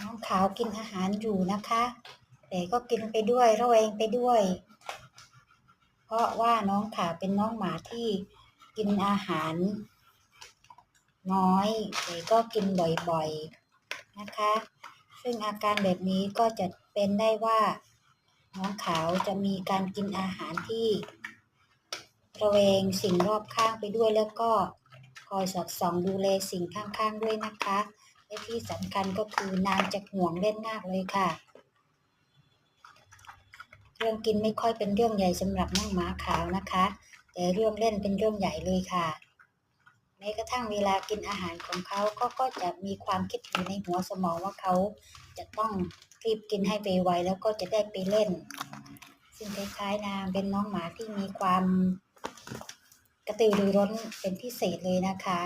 น้องขาวกินอาหารอยู่นะคะแต่ก็กินไปด้วยระแวงไปด้วย เพราะว่าน้องขาวเป็นน้องหมาที่กินอาหาร น้อยแต่ก็กินบ่อยๆนะคะ ซึ่งอาการแบบนี้ก็จะเป็นได้ว่าน้องขาวจะมีการกินอาหารที่ระแวงสิ่งรอบข้างไปด้วยแล้วก็คอยสอดส่องดูแลสิ่งข้างๆด้วยนะคะ และที่สำคัญก็คือนางจะห่วงเล่นมากเลยค่ะ เรื่องกินไม่ค่อยเป็นเรื่องใหญ่สำหรับน้องหมาขาวนะคะ แต่เรื่องเล่นเป็นเรื่องใหญ่เลยค่ะแม้กระทั่งเวลากินอาหารของเขาก็ก็จะมีความคิดอยู่ในหัวสมองว่าเขาจะต้องรีบกินให้ไปไวแล้วก็จะได้ไปเล่น ซึ่งคล้ายๆนางเป็นน้องหมาที่มีความกระตือรือร้นเป็นพิเศษเลยนะคะ